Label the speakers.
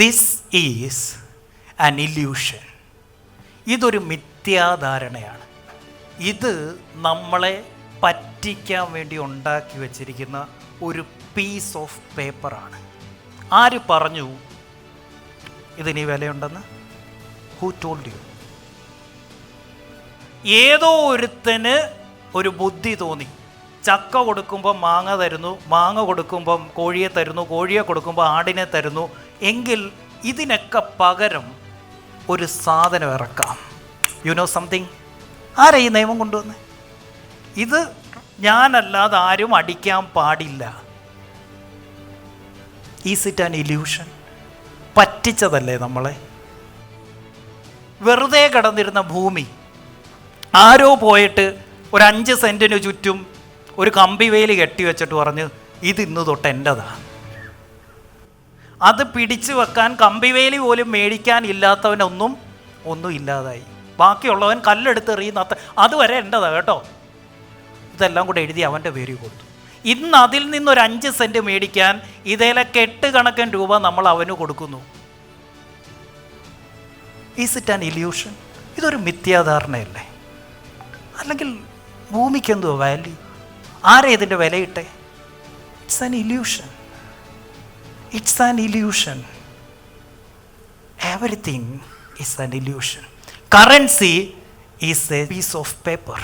Speaker 1: This is an illusion ഇതൊരു മിഥ്യാധാരണയാണ്. ഇത് നമ്മളെ പറ്റിക്കാൻ വേണ്ടി ഉണ്ടാക്കി വച്ചിരിക്കുന്ന ഒരു പീസ് ഓഫ് പേപ്പറാണ് ആര് പറഞ്ഞു ഇതിന് വിലയുണ്ടെന്ന്? ഹൂ ടോൾഡ് യു ഏതോ ഒരുത്തന് ഒരു ബുദ്ധി തോന്നി. ചക്ക കൊടുക്കുമ്പോൾ മാങ്ങ തരുന്നു മാങ്ങ കൊടുക്കുമ്പം കോഴിയെ തരുന്നു കോഴിയെ കൊടുക്കുമ്പോൾ ആടിനെ തരുന്നു. എങ്കിൽ ഇതിനൊക്കെ പകരം ഒരു സാധനം ഇറക്കാം. യു നോ സംതിങ് ആരാ ഈ നിയമം കൊണ്ടുവന്നത് ഇത് ഞാനല്ലാതെ ആരും അടിക്കാൻ പാടില്ല. ഈസ് ഇറ്റ് ആൻ ഇല്യൂഷൻ പറ്റിച്ചതല്ലേ നമ്മളെ? വെറുതെ കിടന്നിരുന്ന ഭൂമി. ആരോ പോയിട്ട് ഒരു അഞ്ച് സെന്റിന് ചുറ്റും ഒരു കമ്പി വേലി കെട്ടി വെച്ചിട്ട് പറഞ്ഞ് ഇത് ഇന്ന് തൊട്ട് എന്റെതാ അത് പിടിച്ചു വെക്കാൻ കമ്പി വേലി പോലും മേടിക്കാൻ ഇല്ലാത്തവനൊന്നും ഒന്നും ഇല്ലാതായി. ബാക്കിയുള്ളവൻ കല്ലെടുത്ത് എറിയുന്ന അതുവരെ എന്റെതാണ് കേട്ടോ? ഇതെല്ലാം കൂടെ എഴുതി അവന്റെ പേര് കൊടുത്തു. ഇന്ന് അതിൽ നിന്നൊരു അഞ്ച് സെന്റ് മേടിക്കാൻ ഇതേലെ കെട്ട് കണക്കൻ രൂപ നമ്മൾ അവന് കൊടുക്കുന്നു. ഈസ് ഇറ്റ് ആൻ ഇല്യൂഷൻ ഇതൊരു മിഥ്യാധാരണയല്ലേ? അല്ലെങ്കിൽ ഭൂമിക്ക് എന്തോ വാല്യൂ ആരാ ഇതിന്റെ വിലയിട്ടെ? It's an illusion it's an illusion everything is an illusion currency is a piece of paper